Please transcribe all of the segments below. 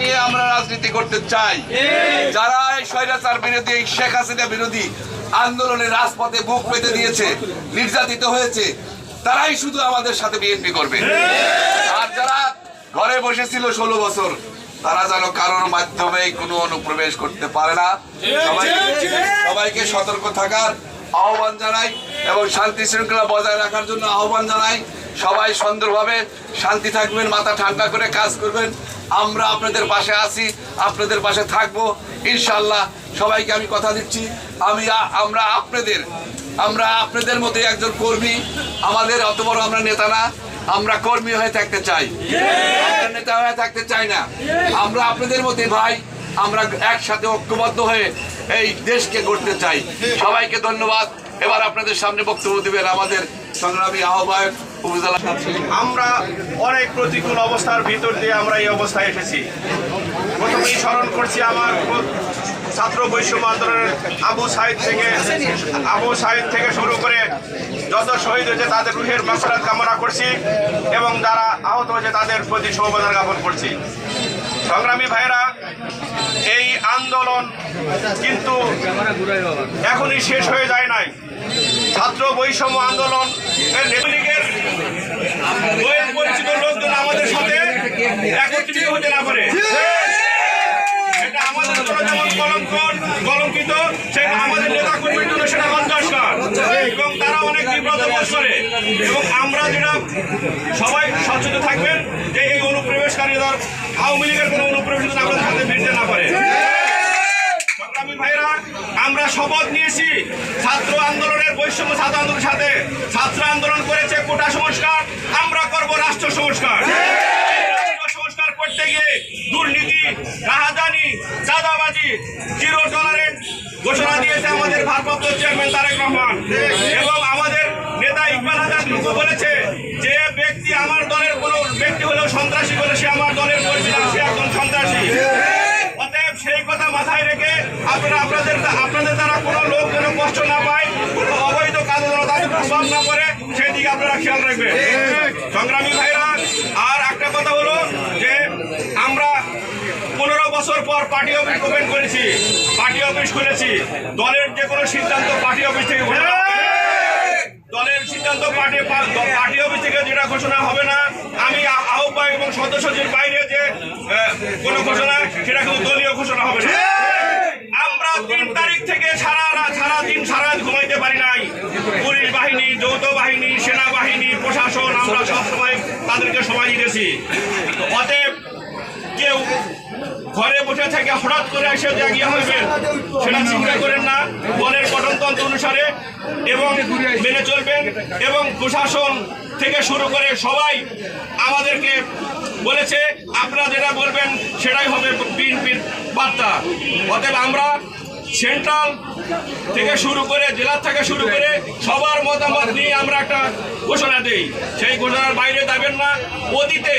নিয়ে আমরা রাজনীতি করতে চাই। যারা এই স্বৈরাচার বিরোধী এই শেখ হাসিনা বিরোধী আন্দোলনে রাজপথে বুক পেতে দিয়েছে নির্যাতিত হয়েছে তারাই শুধু আমাদের সাথে বিএনপি করবে। আর যারা ঘরে বসেছিল ষোলো বছর তারা যেন কারোর মাধ্যমে কোনো অনুপ্রবেশ করতে পারে না। সবাইকে সবাইকে সতর্ক থাকার আহ্বান জানাই এবং শান্তি শৃঙ্খলা বজায় রাখার জন্য আহ্বান জানাই। সবাই সুন্দরভাবে শান্তি থাকবেন মাথা ঠান্ডা করে কাজ করবেন। আমরা আপনাদের পাশে আছি, আপনাদের পাশে থাকব। ইনশাল্লাহ সবাইকে আমি কথা দিচ্ছি। আমি আমরা আপনাদের আমরা আপনাদের মধ্যে একজন কর্মী। আমাদের অত বড় আমরা নেতা না, আমরা কর্মী হয়ে থাকতে চাই। নেতা হয়ে থাকতে চাই না। আমরা আপনাদের মধ্যে ভাই, আমরা একসাথে ঐক্যবদ্ধ হয়ে এই দেশকে গড়তে চাই। সবাইকে ধন্যবাদ। এবার আপনাদের সামনে বক্তব্য দিবেন আমাদের সংগ্রামী আহ্বায়ক উপজেলা আমরা অনেক প্রতিকূল অবস্থার ভিতর দিয়ে আমরা এই অবস্থায় এসেছি। প্রথমেই স্মরণ করছি আমার ছাত্র বৈষম্য আন্দোলনের আবু সাইদ থেকে আবু সাইদ থেকে শুরু করে যত শহীদ হয়েছে তাদের রুহের মাসরাত কামনা করছি এবং যারা আহত হয়েছে তাদের প্রতি সমবেদনা জ্ঞাপন করছি। সংগ্রামী ভাইরা এই আন্দোলন কিন্তু এখনই শেষ হয়ে যায় নাই। ছাত্র বৈষম্য আন্দোলন পরিচিত লোকজন আমাদের সাথে একত্রিত হতে না পারে। আমাদের জন্য যেমন কলঙ্ক কলঙ্কিত, সেটা আমাদের নেতা সেটা এবং তারা অনেক করে। এবং আমরা যেটা সবাই সচেতন থাকবেন যে এই অনুপ্রবেশকারী আওয়ামী লীগের কোনো অনুপ্রবেশ যেন আমাদের হাতে ফিরতে না পারে সংগ্রামী ভাইরা আমরা শপথ নিয়েছি। ছাত্র আন্দোলনের বৈষম্য ছাত্র আন্দোলনের সাথে। ছাত্র আন্দোলন করেছে কোটা সংস্কার। আমরা করব রাষ্ট্র সংস্কার। সংস্কার করতে গিয়ে দুর্নীতি রাহাজানি চাঁদাবাজি জিরো টলারেন্ট ঘোষণা দিয়েছে আমাদের ভারপ্রাপ্ত চেয়ারম্যান তারেক রহমান। এবং আমাদের নেতা ইকবাল হাসান বলেছে যে ব্যক্তি আমার দলের কোনো ব্যক্তি হলেও সন্ত্রাসী বলে সে আমার দলের কর্মী না সে একজন সন্ত্রাসী অতএব সেই কথা মাথায় রেখে আপনারা আপনাদের আপনাদের দ্বারা কোনো লোক যেন কষ্ট না পায়, কোনো অবৈধ কাজে যেন তাদের প্রভাব না পড়ে, সেই দিকে আপনারা খেয়াল রাখবেন। সংগ্রামী ভাইরা, আর একটা কথা হলো যে আমরা পনেরো বছর পর পার্টি অফিস ওপেন করেছি, পার্টি অফিস খুলেছি। দলের যে কোনো সিদ্ধান্ত পার্টি অফিস থেকে দলের সিদ্ধান্ত পার্টি পার্টি অফিস থেকে যেটা ঘোষণা হবে না, আমি আহ্বায়ক এবং সদস্যদের বাইরে যে কোনো ঘোষণা, সেটা কিন্তু দলীয় ঘোষণা হবে না। থেকে সারা রাত, সারা দিন, সারা ঘুমাইতে পারি নাই। পুলিশ বাহিনী, যৌথ বাহিনী, সেনাবাহিনী, প্রশাসন, আমরা সব সময় তাদেরকে সময় দিতেছি। অতএব কেউ ঘরে বসে থেকে হঠাৎ করে এসে জাগিয়ে হইবেন, সেটা চিন্তা করেন না। দলের গঠনতন্ত্র অনুসারে এবং মেনে চলবেন এবং প্রশাসন থেকে শুরু করে সবাই আমাদেরকে বলেছে, আপনারা যেটা বলবেন সেটাই হবে বিএনপির বার্তা। অতএব আমরা সেন্ট্রাল থেকে শুরু করে জেলা থেকে শুরু করে সবার মতামত নিয়ে আমরা একটা ঘোষণা দেই। সেই ঘোষণার বাইরে যাবেন না। অতীতে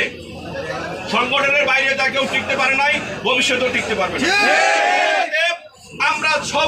সংগঠনের বাইরে তা কেউ টিকতে পারে নাই ভবিষ্যতেও টিকতে পারবে না। আমরা সব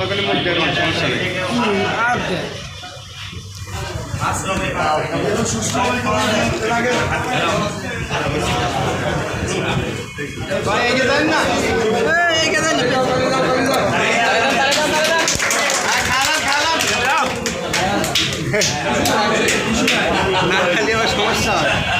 তখনই মুখ দেন সমস্যা নেই। না। খালি আমার সমস্যা হয়।